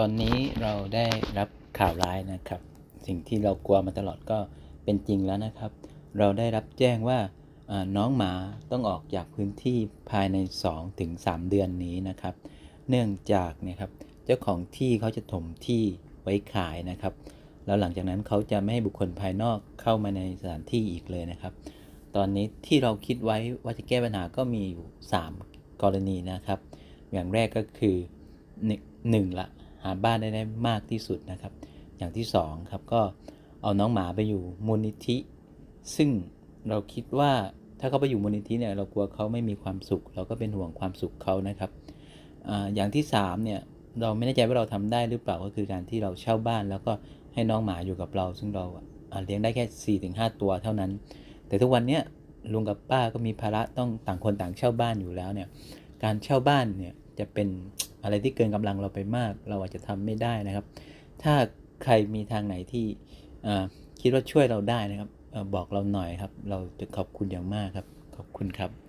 ตอนนี้เราได้รับข่าวร้ายนะครับ สิ่งที่เรากลัวมาตลอดก็เป็นจริงแล้วนะครับ เราได้รับแจ้งว่าน้องหมาต้องออกจากพื้นที่ภายใน 2-3ถึง3เดือนนี้นะครับ เนื่องจากเนี่ยครับเจ้าของที่เขาจะถมที่ไว้ขายนะครับ แล้วหลังจากนั้นเขาจะไม่ให้บุคคลภายนอกเข้ามาในสถานที่อีกเลยนะครับ ตอนนี้ที่เราคิดไว้ว่าจะแก้ปัญหาก็มีอยู่ 3 กรณีนะครับ อย่างแรกก็คือหนึ่งละาบ้านได้ได้มากที่สุดนะครับ อย่างที่สองครับก็เอาน้องหมาไปอยู่มูลนิธิ ซึ่งเราคิดว่าถ้าเขาไปอยู่มูลนิธิเนี่ยเรากลัวเขาไม่มีความสุข เราก็เป็นห่วงความสุขเขานะครับออย่างที่สามเนี่ยเราไม่แน่ใจว่าเราทำได้หรือเปล่าก็คือการที่เราเช่าบ้าน แล้วก็ให้น้องหมาอยู่กับเรา ซึ่งเราเลี้ยงได้แค่4ี่ถึงหตัวเท่านั้น แต่ทุกวันเนี้ยลุงกับป้าก็มีภาระต้องต่างคนต่างเช่าบ้านอยู่แล้วเนี่ยการเช่าบ้านเนี่ยจะเป็น อะไรที่เกินกำลังเราไปมาก เราอาจจะทำไม่ได้นะครับ ถ้าใครมีทางไหนที่คิดว่าช่วยเราได้นะครับอบอกเราหน่อยครับ เราจะขอบคุณอย่างมากครับ ขอบคุณครับ